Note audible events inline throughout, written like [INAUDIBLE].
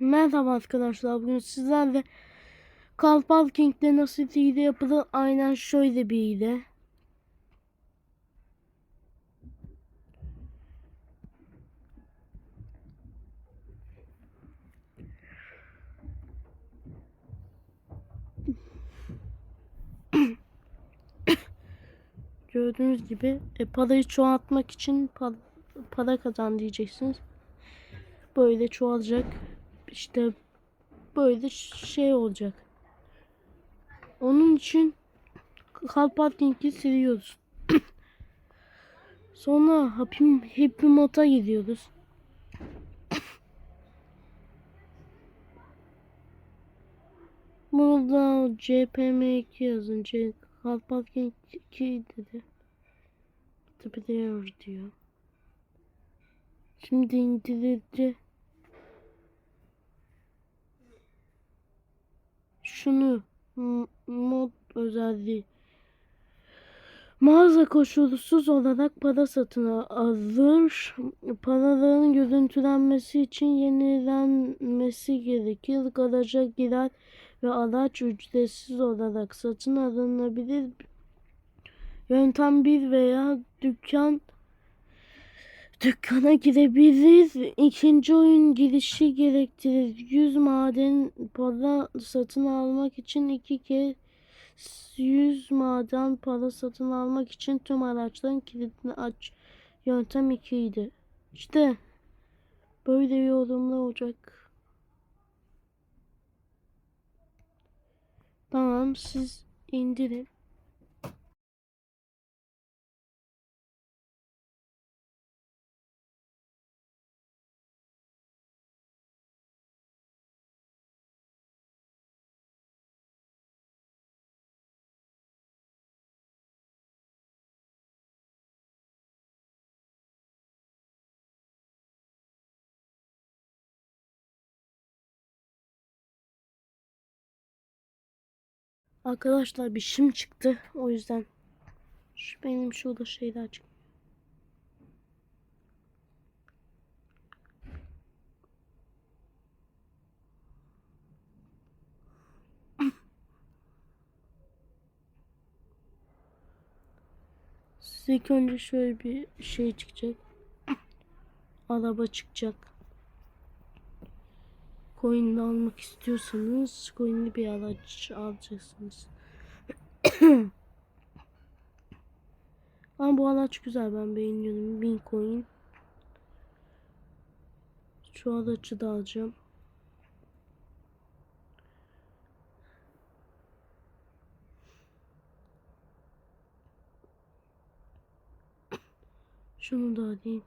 Merhaba arkadaşlar. Bugün sizlerle Carl King'de nasıl hile yapılır? Aynen şöyle bir hile. [COUGHS] Gördüğünüz gibi e, parayı çoğaltmak için para, para kazan diyeceksiniz. Böyle çoğalacak. İşte böyle şey olacak. Onun için car parking'i siliyoruz. [COUGHS] Sonra Happy, Happy Mod'a gidiyoruz. [COUGHS] Burada CPM2 yazınca car parking 2 dedi. Tabi diyor diyor. Şimdi indirildi. Şunu mod özelliği mağaza koşulsuz olarak para satın alır. Paraların görüntülenmesi için yenilenmesi gerekir. Garaja girer ve araç ücretsiz olarak satın alınabilir. Yöntem bir veya dükkan dükkana girebilir. İkinci oyun girişi gerektirir. 100 maden para satın almak için iki kez 100 maden para satın almak için tüm araçların kilidini aç. Yöntem 2 idi. İşte böyle yorumlar olacak. Tamam siz indirin. Arkadaşlar bir şim çıktı. O yüzden şu benim şurada şeyler çıktı. Size ilk önce şöyle bir şey çıkacak. Araba çıkacak. Coin almak istiyorsanız coinli bir araç alacaksınız. Ama bu araç güzel ben beğeniyorum. 1000 coin. Şu aracı da alacağım. Şunu da alayım.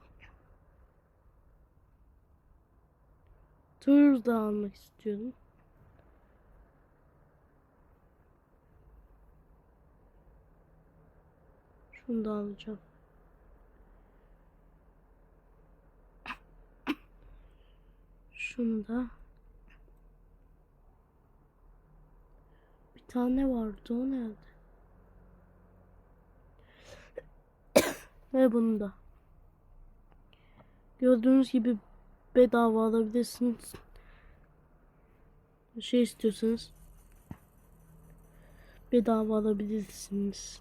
Tır da almak istiyorum. Şunu da alacağım. Şunu da. Bir tane vardı o nerede? [COUGHS] Ve bunu da. Gördüğünüz gibi bedava alabilirsiniz. Şey istiyorsanız bedava alabilirsiniz.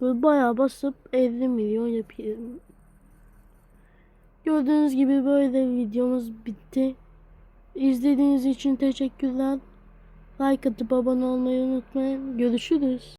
Böyle bayağı basıp 50 milyon yapıyorum. Gördüğünüz gibi böyle videomuz bitti. İzlediğiniz için teşekkürler. Like atıp abone olmayı unutmayın. Görüşürüz.